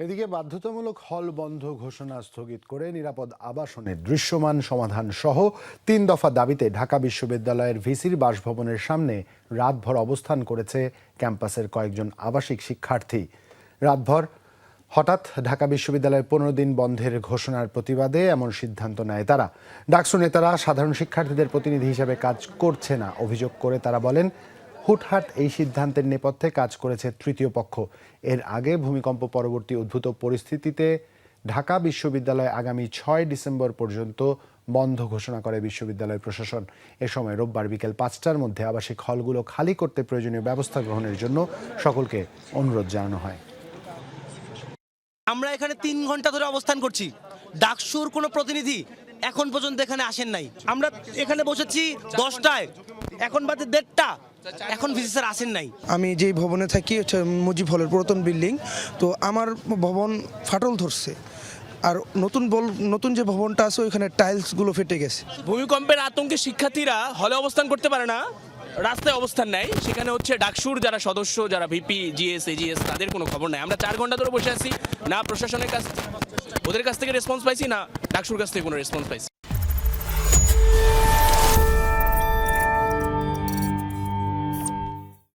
এদিকে বাধ্যতামূলক হল বন্ধ ঘোষণা স্থগিত করে নিরাপদ আবাসনের দৃশ্যমান সমাধান সহ তিন দফা দাবিতে ঢাকা বিশ্ববিদ্যালয়ের ভিসির বাসভবনের সামনে রাতভর অবস্থান করেছে ক্যাম্পাসের কয়েকজন আবাসিক শিক্ষার্থী। রাতভর হঠাৎ ঢাকা বিশ্ববিদ্যালয়ের পনেরো দিন বন্ধের ঘোষণার প্রতিবাদে এমন সিদ্ধান্ত নেয় তারা। ডাকসু নেতারা সাধারণ শিক্ষার্থীদের প্রতিনিধি হিসেবে কাজ করছে না, অভিযোগ করে তারা বলেন হুটহাট এই সিদ্ধান্তের নেপথ্যে কাজ করেছে তৃতীয় পক্ষ। এর আগে ভূমিকম্প পরবর্তী উদ্ভূত পরিস্থিতিতে ঢাকা বিশ্ববিদ্যালয় আগামী ছয় ডিসেম্বর পর্যন্ত বন্ধ ঘোষণা করে বিশ্ববিদ্যালয় প্রশাসন। এ সময় রোববার বিকেল পাঁচটার মধ্যে আবাসিক হলগুলো খালি করতে প্রয়োজনীয় ব্যবস্থা গ্রহণের জন্য সকলকে অনুরোধ জানানো হয়। আমরা এখানে তিন ঘণ্টা ধরে অবস্থান করছি। ডাকসুর কোনো প্রতিনিধি এখন পর্যন্ত এখানে আসেন নাই। আমরা এখানে বসেছি দশটায়। এখন বাজে দেড়টা। এখন ভিসি আসেন নাই। আমি যেই ভবনে থাকি হচ্ছে মুজিব হলের পুরাতন বিল্ডিং তো আমার ভবন ফাটল ধরছে। আর নতুন বল নতুন যে ভবনটা আছে ওইখানে টাইলসগুলো ফেটে গেছে। ভূমিকম্পের আতঙ্কে শিক্ষার্থীরা হলে অবস্থান করতে পারে না রাস্তায় অবস্থান নেয় সেখানে হচ্ছে ডাকসুর যারা সদস্য যারা ভিপি জিএস এজিএস তাদের কোনো খবর নাই। আমরা চার ঘণ্টা ধরে বসে আছি না প্রশাসনের কাছ ওদের কাছ থেকে রেসপন্স পাইছি না ডাকসুর কাছ থেকে কোনো রেসপন্স পাইছি।